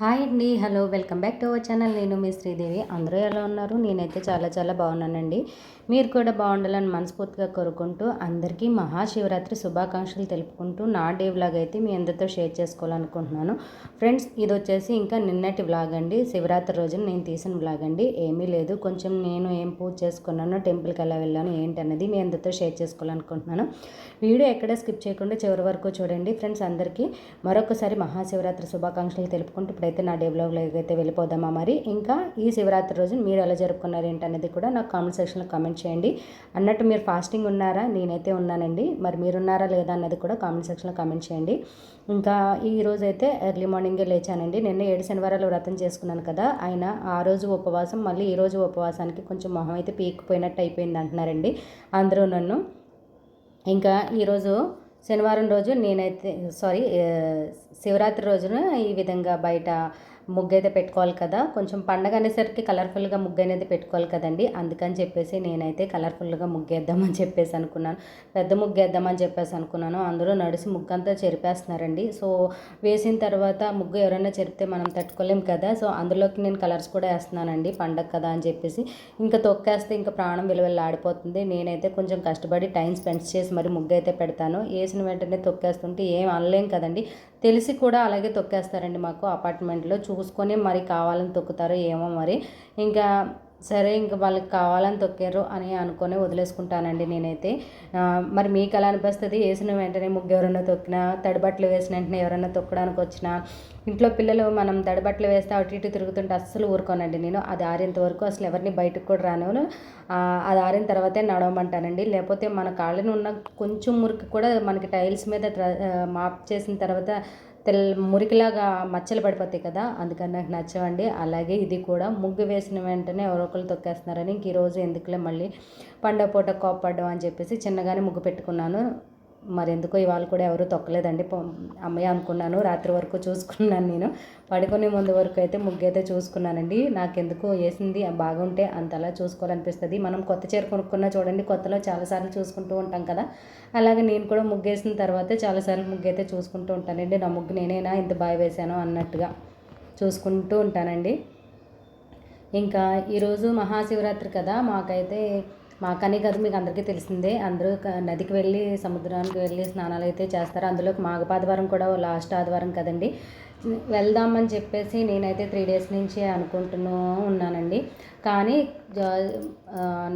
Hi అండి hello welcome back to our channel. నేను మీ శ్రీదేవి. అందరూ ఎలా ఉన్నారు? నేనైతే చాలా చాలా బాగున్నానండి. మీరు కూడా బాగుండాలని మనస్ఫూర్తిగా కోరుకుంటూ అందరికీ మహాశివరాత్రి శుభాకాంక్షలు తెలుపుకుంటూ నా డే వ్లాగ్ అయితే మీ అందరితో షేర్ చేసుకోవాలనుకుంటున్నాను. ఫ్రెండ్స్ ఇది వచ్చేసి ఇంకా నిన్నటి వ్లాగ్ అండి. శివరాత్రి రోజున నేను తీసిన వ్లాగ్ అండి. ఏమీ లేదు. కొంచెం నేను ఏం పూజ చేసుకున్నాను టెంపుల్కి ఎలా వెళ్ళాను ఏంటన్నది మీ అందరితో షేర్ చేసుకోవాలనుకుంటున్నాను. వీడియో ఎక్కడ స్కిప్ చేయకుండా చివరి వరకు చూడండి. ఫ్రెండ్స్ అందరికీ మరొకసారి మహాశివరాత్రి శుభాకాంక్షలు తెలుపుకుంటూ ఇప్పుడైతే నా డే బ్లాగ్లోకి అయితే వెళ్ళిపోదామా మరి? ఇంకా ఈ శివరాత్రి రోజు మీరు ఎలా జరుపుకున్నారు ఏంటనేది కూడా నాకు కామెంట్ సెక్షన్లో కామెంట్ చేయండి. అన్నట్టు మీరు ఫాస్టింగ్ ఉన్నారా? నేనైతే ఉన్నానండి. మరి మీరు ఉన్నారా లేదా అన్నది కూడా కామెంట్ సెక్షన్లో కామెంట్ చేయండి. ఇంకా ఈ రోజు అయితే ఎర్లీ మార్నింగే లేచానండి. నిన్న ఏడు శనివారాలు వ్రతం చేసుకున్నాను కదా. ఆయన ఆ రోజు ఉపవాసం మళ్ళీ ఈ రోజు ఉపవాసానికి కొంచెం మొహం అయితే పీక్కుపోయినట్టు అయిపోయింది అంటున్నారండి అందరూ నన్ను. ఇంకా ఈరోజు శనివారం రోజు నేనైతే సారీ శివరాత్రి రోజున ఈ విధంగా బయట ముగ్గు అయితే పెట్టుకోవాలి కదా. కొంచెం పండగ అనేసరికి కలర్ఫుల్గా ముగ్గు అనేది పెట్టుకోవాలి కదండి. అందుకని చెప్పేసి నేనైతే కలర్ఫుల్గా ముగ్గేద్దామని చెప్పేసి అనుకున్నాను. పెద్ద ముగ్గు వేద్దామని చెప్పేసి అనుకున్నాను. అందరూ నడిచి ముగ్గు అంతా చెరిపేస్తున్నారండి. సో వేసిన తర్వాత ముగ్గు ఎవరైనా చెరిపితే మనం తట్టుకోలేం కదా. సో అందులోకి నేను కలర్స్ కూడా వేస్తున్నానండి పండగ కదా అని చెప్పేసి. ఇంకా తొక్కేస్తే ఇంకా ప్రాణం విలువలు ఆడిపోతుంది నేనైతే కొంచెం కష్టపడి టైం స్పెండ్ చేసి మరి ముగ్గు అయితే పెడతాను. వేసిన వెంటనే తొక్కేస్తుంటే ఏం అనలేం కదండి. తెలిసి కూడా అలాగే తొక్కేస్తారండి మాకు అపార్ట్మెంట్లో చూసుకొని మరి కావాలని తొక్కుతారో ఏమో మరి. ఇంకా సరే ఇంకా వాళ్ళకి కావాలని తొక్కారు అని అనుకొని వదిలేసుకుంటానండి నేనైతే. మరి మీకు ఎలా అనిపిస్తుంది? వేసిన వెంటనే ముగ్గు ఎవరైనా తొక్కినా తడిబట్టలు వేసిన వెంటనే ఎవరైనా తొక్కడానికి వచ్చినా ఇంట్లో పిల్లలు మనం తడిబట్టలు వేస్తే అటు ఇటు తిరుగుతుంటే అస్సలు ఊరుకోనండి నేను. అది ఆరేంత వరకు అసలు ఎవరిని బయటకు కూడా రాను. అది ఆరిన తర్వాతే నడవమంటానండి. లేకపోతే మన కాళ్ళని ఉన్న కొంచెం మురికి కూడా మనకి టైల్స్ మీద మాప్ చేసిన తర్వాత తెల్ మురికిలాగా మచ్చలు పడిపోతాయి కదా అందుకని నాకు నచ్చవండి. అలాగే ఇది కూడా ముగ్గు వేసిన వెంటనే ఎవరో ఒకరు తొక్కేస్తున్నారని ఇంక ఈరోజు ఎందుకులే మళ్ళీ పండగ పూట కోప్పడ్డం అని చెప్పేసి చిన్నగానే ముగ్గు పెట్టుకున్నాను. మరెందుకో ఇవాళ కూడా ఎవరు తొక్కలేదండి. అమ్మయ్య అనుకున్నాను రాత్రి వరకు చూసుకున్నాను నేను. పడుకునే ముందు వరకు అయితే ముగ్గు అయితే చూసుకున్నానండి. నాకెందుకు వేసింది బాగుంటే అంతలా చూసుకోవాలనిపిస్తుంది. మనం కొత్త చీర కొనుక్కున్నా చూడండి కొత్తలో చాలాసార్లు చూసుకుంటూ ఉంటాం కదా. అలాగే నేను కూడా ముగ్గేసిన తర్వాత చాలాసార్లు ముగ్గు అయితే చూసుకుంటూ ఉంటానండి. నా ముగ్గు నేనైనా ఇంత బాగా వేసాను అన్నట్టుగా చూసుకుంటూ ఉంటానండి. ఇంకా ఈరోజు మహాశివరాత్రి కదా మాకైతే మాకనే కాదు మీకు అందరికీ తెలిసిందే అందరూ నదికి వెళ్ళి సముద్రానికి వెళ్ళి స్నానాలు అయితే చేస్తారు అందులో మాఘపాదవారం కూడా లాస్ట్ ఆదివారం కదండి. వెళ్దామని చెప్పేసి నేనైతే త్రీ డేస్ నుంచి అనుకుంటూ ఉన్నానండి. కానీ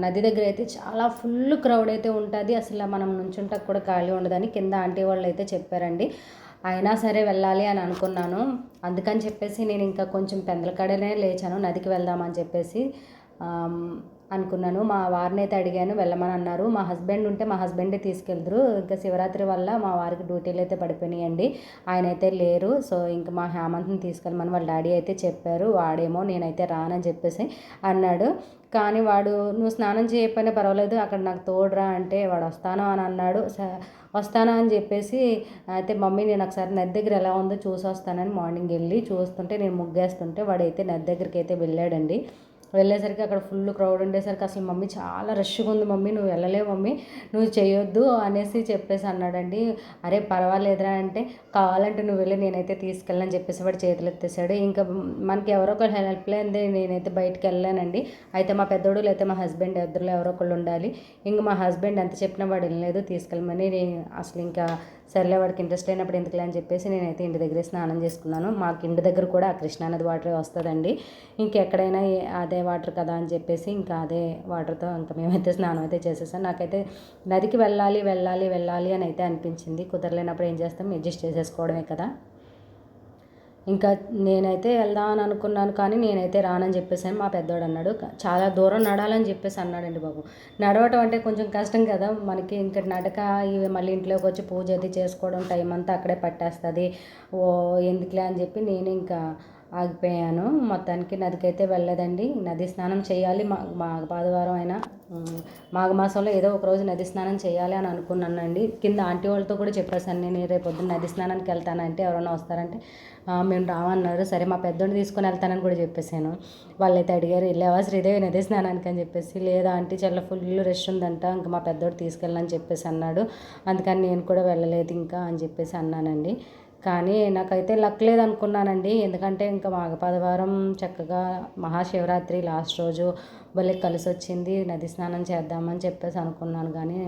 నది దగ్గర అయితే చాలా ఫుల్ క్రౌడ్ అయితే ఉంటుంది. అసలు మనం నుంచుంటకు కూడా ఖాళీ ఉండదని కింద ఆంటీ వాళ్ళు అయితే చెప్పారండి. అయినా సరే వెళ్ళాలి అని అనుకున్నాను. అందుకని చెప్పేసి నేను ఇంకా కొంచెం పెందలకడనే లేచాను. నదికి వెళ్దామని చెప్పేసి అనుకున్నాను. మా వారిని అయితే అడిగాను వెళ్ళమని అన్నారు. మా హస్బెండ్ ఉంటే మా హస్బెండే తీసుకెళ్తారు ఇంకా శివరాత్రి వల్ల మా వారికి డ్యూటీలు అయితే పడిపోయినాయండి. ఆయన అయితే లేరు. సో ఇంకా మా హేమంత్ని తీసుకెళ్ళమని వాళ్ళ డాడీ అయితే చెప్పారు. వాడేమో నేనైతే రానని చెప్పేసి అన్నాడు. కానీ వాడు నువ్వు స్నానం చేయకపోయినా పర్వాలేదు. అక్కడ నాకు తోడురా అంటే వాడు వస్తాను అని అన్నాడు. వస్తాను అని చెప్పేసి అయితే మమ్మీ నేను ఒకసారి నది దగ్గర ఎలా ఉందో చూసి వస్తానని మార్నింగ్ వెళ్ళి చూస్తుంటే నేను ముగ్గేస్తుంటే వాడైతే నది దగ్గరికి అయితే వెళ్ళాడండి. వెళ్ళేసరికి అక్కడ ఫుల్ క్రౌడ్ ఉండేసరికి అసలు మమ్మీ చాలా రష్గా ఉంది మమ్మీ నువ్వు వెళ్ళలేవు మమ్మీ నువ్వు చేయొద్దు అనేసి చెప్పేసి అన్నాడండి. అరే పర్వాలేదురా అంటే కావాలంటే నువ్వు వెళ్ళి నేనైతే తీసుకెళ్ళని చెప్పేసి వాడు చేతులు ఎత్తేసాడు. ఇంకా మనకి ఎవరో ఒకరు హెల్ప్ లేనిదే నేనైతే బయటకు వెళ్ళానండి. అయితే మా పెద్దోడు లేకపోతే మా హస్బెండ్ ఇద్దరులో ఎవరో ఒకళ్ళు ఉండాలి. ఇంక మా హస్బెండ్ ఎంత చెప్పినా వాడు వెళ్ళలేదు తీసుకెళ్ళమని అసలు ఇంకా సర్లే వాడికి ఇంట్రెస్ట్ అయినప్పుడు ఎందుకులే అని చెప్పేసి నేనైతే ఇంటి దగ్గరే స్నానం చేసుకున్నాను. మాకు ఇంటి దగ్గర కూడా ఆ కృష్ణానది వాటర్ వస్తుందండి. ఇంకెక్కడైనా అదే వాటర్ కదా అని చెప్పేసి ఇంకా అదే వాటర్తో ఇంకా మేమైతే స్నానం అయితే చేసేసాం. నాకైతే నదికి వెళ్ళాలి వెళ్ళాలి వెళ్ళాలి అని అయితే అనిపించింది. కుదరలేనప్పుడు ఏం చేస్తాం? అడ్జస్ట్ చేసేసుకోవడమే కదా. ఇంకా నేనైతే వెళ్దామని అనుకున్నాను కానీ నేనైతే రానని చెప్పేసి మా పెద్దోడు అన్నాడు. చాలా దూరం నడాలని చెప్పేసి అన్నాడండి బాబు. నడవటం అంటే కొంచెం కష్టం కదా. మనకి ఇంకా నడక ఇవి మళ్ళీ ఇంట్లోకి వచ్చి పూజ అది చేసుకోవడం టైం అంతా అక్కడే పట్టేస్తుంది. ఓ ఎందుకులే అని చెప్పి నేను ఇంకా ఆగిపోయాను. మొత్తానికి నదికైతే వెళ్ళలేదండి నది స్నానం చేయాలి. మా మా పాదవారం అయినా. మాఘమాసంలో ఏదో ఒక రోజు నది స్నానం చేయాలి అని అనుకున్నానండి. కింద ఆంటీ వాళ్ళతో కూడా చెప్పేశాను నేను రేపు పొద్దున్న నది స్నానానికి వెళ్తానంటే ఎవరైనా వస్తారంటే మేము రామన్నారు సరే మా పెద్దోడిని తీసుకొని వెళ్తానని కూడా చెప్పేశాను. వాళ్ళైతే అడిగారు వెళ్ళావా శ్రీదేవి నది స్నానానికి? అని చెప్పేసి లేదా ఆంటీ చెల్ల ఫుల్ రెష్ ఉందంట ఇంకా మా పెద్దోడు తీసుకెళ్ళని చెప్పేసి అన్నాడు. అందుకని నేను కూడా వెళ్ళలేదు ఇంకా అని చెప్పేసి అన్నానండి. కానీ నాకైతే లక్ లేదనుకున్నానండి. ఎందుకంటే ఇంకా మాఘపదవారం చక్కగా మహాశివరాత్రి లాస్ట్ రోజు భలే కలిసి వచ్చింది నది స్నానం చేద్దామని చెప్పేసి అనుకున్నాను. కానీ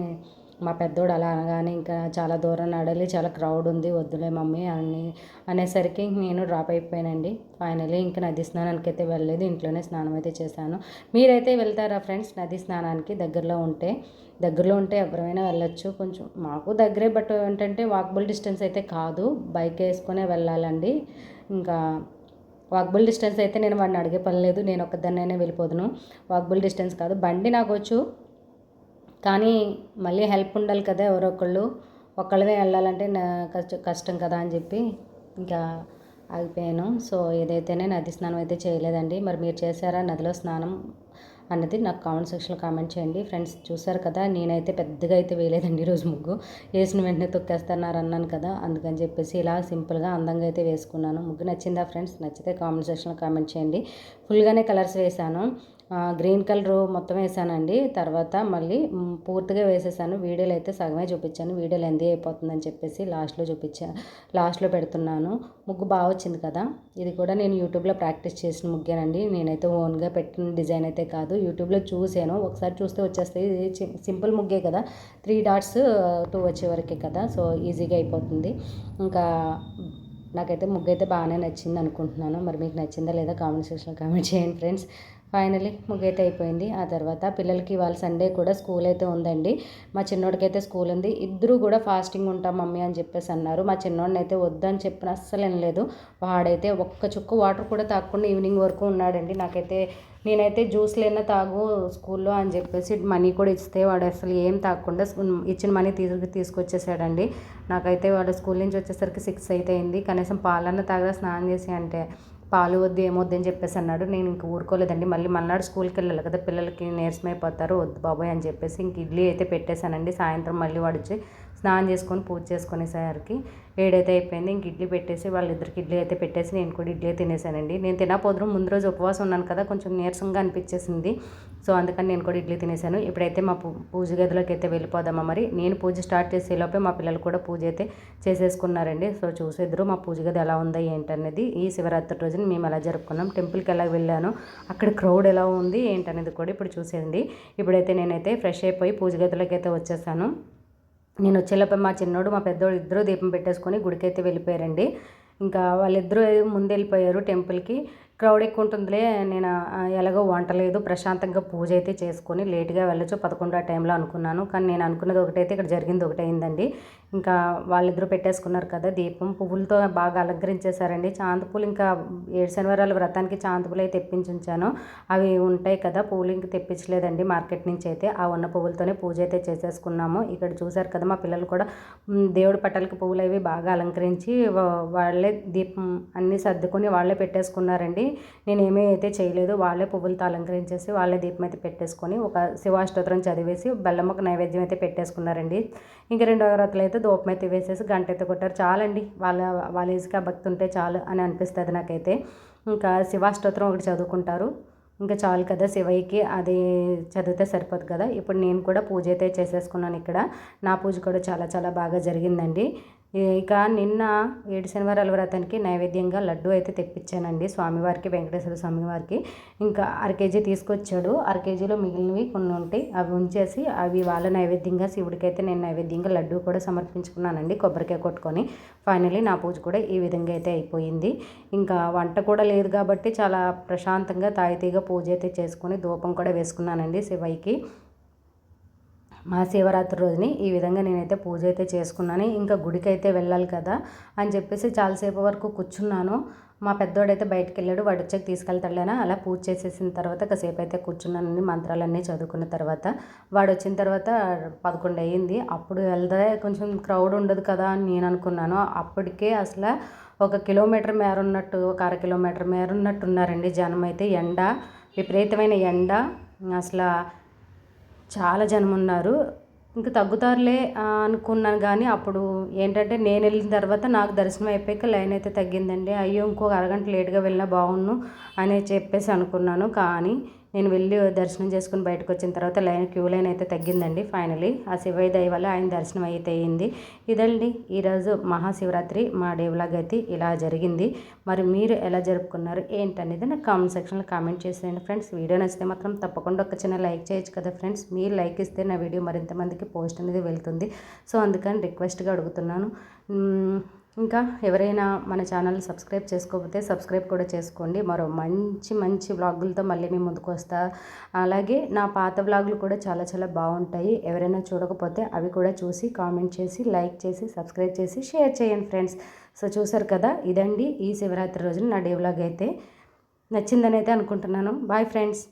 మా పెద్దోడు అలా అనగానే ఇంకా చాలా దూరం నడలి చాలా క్రౌడ్ ఉంది వద్దులే మమ్మీ అని అనేసరికి నేను డ్రాప్ అయిపోయానండి. ఫైనలీ ఇంకా నది స్నానానికి అయితే వెళ్ళలేదు ఇంట్లోనే స్నానం అయితే చేశాను. మీరైతే వెళ్తారా ఫ్రెండ్స్ నది స్నానానికి దగ్గరలో ఉంటే? దగ్గరలో ఉంటే ఎవరైనా వెళ్ళొచ్చు. కొంచెం మాకు దగ్గరే బట్ ఏంటంటే వాకబుల్ డిస్టెన్స్ అయితే కాదు. బైక్ వేసుకునే వెళ్ళాలండి. ఇంకా వాక్బుల్ డిస్టెన్స్ అయితే నేను వాడిని అడిగే పని లేదు. నేను ఒక్కదాన్నైనా వెళ్ళిపోదును. వాక్బుల్ డిస్టెన్స్ కాదు. బండి నాకు వచ్చు. కానీ మళ్ళీ హెల్ప్ ఉండాలి కదా ఎవరో ఒకళ్ళు. ఒక్కళ్ళమే వెళ్ళాలంటే నా కష్టం కదా అని చెప్పి ఇంకా ఆగిపోయాను. సో ఏదైతేనే నది స్నానం అయితే చేయలేదండి. మరి మీరు చేశారా నదిలో స్నానం అన్నది నాకు కామెంట్ సెక్షన్లో కామెంట్ చేయండి. ఫ్రెండ్స్ చూసారు కదా నేనైతే పెద్దగా అయితే వేయలేదండి ఈరోజు ముగ్గు. వేసిన వెంటనే తొక్కేస్తున్నారు అన్నాను కదా అందుకని చెప్పేసి ఇలా సింపుల్గా అందంగా అయితే వేసుకున్నాను. ముగ్గు నచ్చిందా ఫ్రెండ్స్? నచ్చితే కామెంట్ సెక్షన్లో కామెంట్ చేయండి. ఫుల్గానే కలర్స్ వేసాను గ్రీన్ కలర్ మొత్తం వేసానండి. తర్వాత మళ్ళీ పూర్తిగా వేసేసాను. వీడియోలు అయితే సగమే చూపించాను. వీడియోలు ఎంది అయిపోతుందని చెప్పేసి లాస్ట్లో చూపించా లాస్ట్లో పెడుతున్నాను. ముగ్గు బాగా వచ్చింది కదా? ఇది కూడా నేను యూట్యూబ్లో ప్రాక్టీస్ చేసిన ముగ్గేనండి. నేనైతే ఓన్గా పెట్టిన డిజైన్ అయితే కాదు. యూట్యూబ్లో చూసాను. ఒకసారి చూస్తే వచ్చేస్తాయి. ఇది సింపుల్ ముగ్గే కదా? త్రీ డాట్స్ టూ వచ్చే వరకే కదా? సో ఈజీగా అయిపోతుంది. ఇంకా నాకైతే ముగ్గు అయితే బాగానే నచ్చింది అనుకుంటున్నాను మరి మీకు నచ్చిందా లేదా కామెంట్ సెక్షన్లో కామెంట్ చేయండి ఫ్రెండ్స్. ఫైనలీ ముగ్గైతే అయిపోయింది. ఆ తర్వాత పిల్లలకి ఇవాళ సండే కూడా స్కూల్ అయితే ఉందండి. మా చిన్నోడికైతే అయితే స్కూల్ ఉంది. ఇద్దరు కూడా ఫాస్టింగ్ ఉంటాం మమ్మీ అని చెప్పేసి అన్నారు. మా చిన్నోడిని అయితే వద్దని చెప్పిన అస్సలు లేదు. వాడైతే ఒక్క చుక్క వాటర్ కూడా తాగకుండా ఈవినింగ్ వరకు ఉన్నాడండి. నాకైతే నేనైతే జ్యూస్లైనా తాగు స్కూల్లో అని చెప్పేసి మనీ కూడా ఇస్తే వాడు అసలు ఏం తాగకుండా ఇచ్చిన మనీ తీసుకు తీసుకొచ్చేసాడండి. నాకైతే వాడు స్కూల్ నుంచి వచ్చేసరికి సిక్స్ అయితే అయింది. కనీసం పాలన్న తాగదా స్నానం చేసి అంటే పాలు వద్దు ఏమొద్దు అని చెప్పేసి అన్నాడు. నేను ఇంక ఊరుకోలేదండి. మళ్ళీ మన్నాడు స్కూల్కి వెళ్ళాలి కదా పిల్లలకి నీరసమైపోతారు వద్దు బాబాయ్ అని చెప్పేసి ఇంక ఇడ్లీ అయితే పెట్టేశానండి. సాయంత్రం మళ్ళీ వాడిచ్చి స్నానం చేసుకొని పూజ చేసుకునేసరికి ఏడైతే అయిపోయింది. ఇంక ఇడ్లీ పెట్టేసి వాళ్ళిద్దరికి ఇడ్లీ అయితే పెట్టేసి నేను కూడా ఇడ్లీ తినేసానండి. నేను తినపోదురు ముందు రోజు ఉపవాసం ఉన్నాను కదా కొంచెం నీరసంగా అనిపించేసింది. సో అందుకని నేను కూడా ఇడ్లీ తినేసాను. ఇప్పుడైతే మా పూజ గదిలోకి అయితే వెళ్ళిపోదామా మరి? నేను పూజ స్టార్ట్ చేసేలోపే మా పిల్లలు కూడా పూజ అయితే చేసేసుకున్నారండి. సో చూసేద్దరు మా పూజ గది ఎలా ఉందా ఏంటనేది ఈ శివరాత్రి రోజున మేము ఎలా జరుపుకున్నాం టెంపుల్కి ఎలా వెళ్ళాను అక్కడ క్రౌడ్ ఎలా ఉంది ఏంటనేది కూడా ఇప్పుడు చూసేయండి. ఇప్పుడైతే నేనైతే ఫ్రెష్ అయిపోయి పూజ గదిలోకి అయితే వచ్చేసాను. నేను వచ్చేలోపే మా చిన్నోడు మా పెద్దోడు ఇద్దరు దీపం పెట్టేసుకొని గుడికైతే వెళ్ళిపోయారండి. ఇంకా వాళ్ళిద్దరూ ముందు వెళ్ళిపోయారు టెంపుల్కి. క్రౌడ్ ఎక్కువ ఉంటుందిలే నేను ఎలాగో వంట లేదు ప్రశాంతంగా పూజ అయితే చేసుకొని లేట్గా వెళ్ళొచ్చు పదకొండు ఆ టైంలో అనుకున్నాను. కానీ నేను అనుకున్నది ఒకటైతే ఇక్కడ జరిగింది ఒకటైందండి. ఇంకా వాళ్ళిద్దరూ పెట్టేసుకున్నారు కదా దీపం. పువ్వులతో బాగా అలంకరించేశారండి. చాంతి పూలు ఇంకా ఏడు శనివారాల వ్రతానికి చాంతి పూలు అయితే తెప్పించి ఉంచాను అవి ఉంటాయి కదా పువ్వులు ఇంక తెప్పించలేదండి మార్కెట్ నుంచి అయితే. ఆ ఉన్న పువ్వులతోనే పూజ అయితే చేసేసుకున్నాము. ఇక్కడ చూశారు కదా మా పిల్లలు కూడా దేవుడి పట్టాలకి పువ్వులు అవి బాగా అలంకరించి వాళ్ళే దీపం అన్నీ సర్దుకొని వాళ్ళే పెట్టేసుకున్నారండి. నేను ఏమీ అయితే చేయలేదు. వాళ్ళే పువ్వులతో అలంకరించేసి వాళ్ళే దీపం అయితే పెట్టేసుకొని ఒక శివాష్టోత్రం చదివేసి బెల్లమ్మకు నైవేద్యం అయితే పెట్టేసుకున్నారండి. ఇంకా రెండో వ్రతలు అయితే దూపం అయితే వేసేసి గంట అయితే కొట్టారు. చాలండి. వాళ్ళ వాళ్ళ ఏజ్కి ఆ భక్తి ఉంటే చాలు అని అనిపిస్తుంది నాకైతే. ఇంకా శివాష్టోత్రం ఒకటి చదువుకుంటారు. ఇంకా చాలు కదా శివయ్యకి. అది చదివితే సరిపోదు కదా. ఇప్పుడు నేను కూడా పూజ అయితే చేసేసుకున్నాను ఇక్కడ. నా పూజ కూడా చాలా చాలా బాగా జరిగిందండి. ఇక నిన్న ఏడు శనివారాల వ్రతానికి నైవేద్యంగా లడ్డు అయితే తెప్పించానండి స్వామివారికి వెంకటేశ్వర స్వామి వారికి ఇంకా అర కేజీ తీసుకొచ్చాడు. అరకేజీలో మిగిలినవి కొన్ని ఉంటాయి. అవి ఉంచేసి అవి వాళ్ళ నైవేద్యంగా శివుడికైతే నేను నైవేద్యంగా లడ్డు కూడా సమర్పించుకున్నానండి కొబ్బరికాయ కొట్టుకొని. ఫైనలీ నా పూజ కూడా ఈ విధంగా అయితే అయిపోయింది. ఇంకా వంట కూడా లేదు కాబట్టి చాలా ప్రశాంతంగా తాయితీగా పూజ అయితే చేసుకొని ధూపం కూడా వేసుకున్నానండి శివయ్యకి. మా శివరాత్రి రోజుని ఈ విధంగా నేనైతే పూజ అయితే చేసుకున్నాను. ఇంకా గుడికి అయితే వెళ్ళాలి కదా అని చెప్పేసి చాలాసేపు వరకు కూర్చున్నాను. మా పెద్దోడైతే బయటకు వెళ్ళాడు వాడు వచ్చాక తీసుకెళ్తాడలేనా అలా పూజ చేసేసిన తర్వాత కాసేపు అయితే కూర్చున్నానండి మంత్రాలన్నీ చదువుకున్న తర్వాత. వాడు వచ్చిన తర్వాత పదకొండు అయ్యింది. అప్పుడు వెళ్తే కొంచెం క్రౌడ్ ఉండదు కదా అని నేను అనుకున్నాను. అప్పటికే అసలు ఒక కిలోమీటర్ మేర ఉన్నట్టు ఒక అర కిలోమీటర్ మేర ఉన్నట్టు ఉన్నారండి జనం అయితే. ఎండ విపరీతమైన ఎండ అసలు చాలా జనం ఉన్నారు ఇంకా తగ్గుతారులే అనుకున్నాను కానీ అప్పుడు ఏంటంటే నేను వెళ్ళిన తర్వాత నాకు దర్శనం అయిపోయాక లైన్ అయితే తగ్గిందండి. అయ్యో ఇంకో అరగంట లేట్గా వెళ్ళినా బాగుండు అని చెప్పేసి అనుకున్నాను. కానీ నేను వెళ్ళి దర్శనం చేసుకుని బయటకు వచ్చిన తర్వాత లైన్ క్యూ లైన్ అయితే తగ్గిందండి ఫైనలీ. ఆ శివయ్య దయ వల్ల ఆయన దర్శనం అయితే అయింది. ఇదండి ఈరోజు మహాశివరాత్రి మా డేవ్లాగ్ అయితే ఇలా జరిగింది. మరి మీరు ఎలా జరుపుకున్నారు ఏంటనేది నాకు కామెంట్ సెక్షన్లో కామెంట్ చేసేయండి ఫ్రెండ్స్. వీడియో నచ్చితే మాత్రం తప్పకుండా ఒక చిన్న లైక్ చేయొచ్చు కదా ఫ్రెండ్స్. మీరు లైక్ ఇస్తే నా వీడియో మరింత మందికి పోస్ట్ అనేది వెళ్తుంది. సో అందుకని రిక్వెస్ట్గా అడుగుతున్నాను. ఇంకా ఎవరైనా మన ఛానల్ సబ్స్క్రైబ్ చేసుకోకపోతే సబ్స్క్రైబ్ కూడా చేసుకోండి. మరో మంచి మంచి వ్లాగులతో మళ్ళీ మేము ముందుకు వస్తా. అలాగే నా పాత వ్లాగులు కూడా చాలా చాలా బాగుంటాయి. ఎవరైనా చూడకపోతే అవి కూడా చూసి కామెంట్ చేసి లైక్ చేసి సబ్స్క్రైబ్ చేసి షేర్ చేయండి ఫ్రెండ్స్. సో చూసారు కదా ఇదండి ఈ శివరాత్రి రోజున నా డే వ్లాగ్ అయితే. నచ్చిందని అయితే అనుకుంటున్నాను. Bye friends.